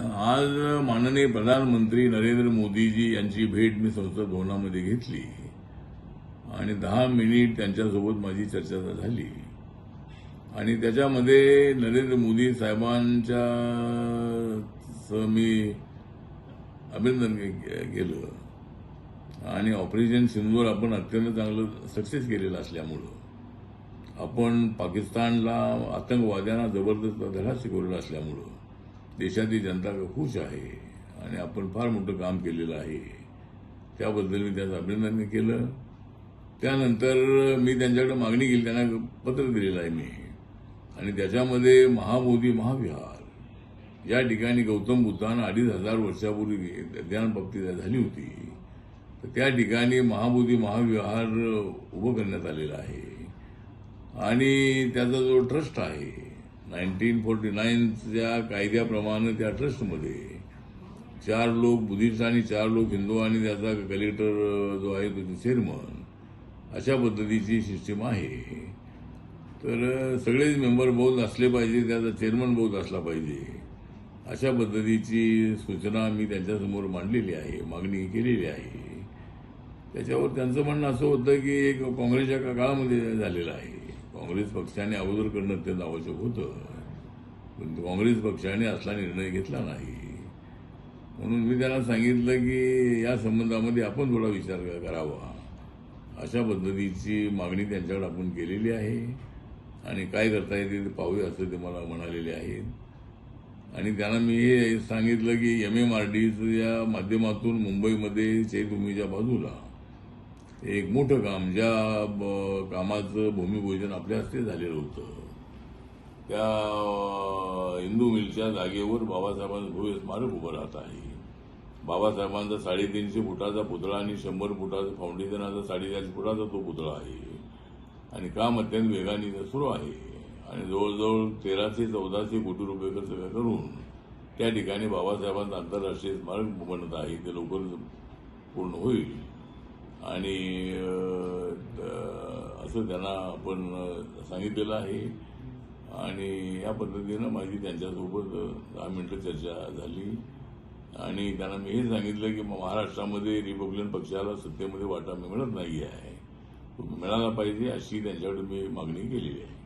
आज माननीय प्रधानमंत्री नरेंद्र मोदीजी यांची भेट मी संसद भवनामध्ये घेतली. आणि दहा मिनिट त्यांच्यासोबत माझी चर्चा झाली. आणि त्याच्यामध्ये नरेंद्र मोदी साहेबांच्या चं मी अभिनंदन के- केलं आणि ऑपरेशन सिंधूवर आपण अत्यंत चांगलं सक्सेस केलेलं असल्यामुळं. आपण पाकिस्तानला आतंकवाद्यांना जबरदस्त धडा शिकवलेला असल्यामुळं. देशातील जनता खुश आहे आणि आपण फार मोठं काम केलेलं आहे. त्याबद्दल मी त्याचं अभिनंदन केलं. त्यानंतर मी त्यांच्याकडे मागणी केली त्यांना पत्र दिलेलं आहे मी. आणि त्याच्यामध्ये महाबोधी महाविहार. या ठिकाणी गौतम बुद्धांना अडीच हजार वर्षापूर्वी ज्ञानप्राप्ती झाली होती. तर त्या ठिकाणी महाबोधी महाविहार उभं करण्यात आलेलं आहे. आणि त्याचा जो ट्रस्ट आहे नाईन्टीन फोर्टी नाईनच्या कायद्याप्रमाणे त्या ट्रस्टमध्ये चार लोक बुद्धिस्ट आणि चार लोक हिंदू आणि त्याचा कलेक्टर जो आहे तो चेअरमन अशा पद्धतीची सिस्टीम आहे. तर सगळेच मेंबर बौद्ध असले पाहिजे त्याचा चेअरमन बौद्ध असला पाहिजे. अशा पद्धतीची सूचना मी त्यांच्यासमोर मांडलेली आहे मागणी केलेली आहे. त्याच्यावर त्यांचं म्हणणं असं होतं की एक काँग्रेसच्या का- काळामध्ये झालेलं आहे. काँग्रेस पक्षाने अगोदर करणं अत्यंत आवश्यक होतं. पण काँग्रेस पक्षाने असला निर्णय घेतला नाही. म्हणून मी त्यांना सांगितलं की या संबंधामध्ये आपण थोडा विचार करावा. अशा पद्धतीची मागणी त्यांच्याकडे आपण केलेली आहे. आणि काय करता येते ते पाहूया असं ते मला म्हणालेले आहेत. आणि त्यांना मी हे सांगितलं की एम एम आर डीच्या माध्यमातून मुंबईमध्ये चैतभूमीच्या बाजूला एक मोठं काम ज्या ब- कामाचं भूमिपूजन आपल्या हस्ते झालेलं होतं. त्या हिंदू मिलच्या जागेवर बाबासाहेबांचं भव्य स्मारक उभं राहत आहे. बाबासाहेबांचा साडेतीनशे फुटाचा पुतळा आणि शंभर फुटाचा फाउंडेशनाचा साडेचारशे फुटाचा तो पुतळा आहे. आणि काम अत्यंत वेगाने सुरू आहे. आणि जवळजवळ तेराशे चौदाशे कोटी रुपये खर्च करून त्या ठिकाणी बाबासाहेबांचं आंतरराष्ट्रीय स्मारक बनत आहे. ते लवकर पूर्ण होईल. आणि असं त्यांना आपण सांगितलेलं आहे. आणि या पद्धतीनं माझी त्यांच्यासोबत दहा मिनटं चर्चा झाली. आणि त्यांना मी हे सांगितलं की महाराष्ट्रामध्ये रिपब्लिकन पक्षाला सत्तेमध्ये वाटा मिळत नाही आहे. मिळाला पाहिजे अशी त्यांच्याकडे मी मागणी केलेली आहे.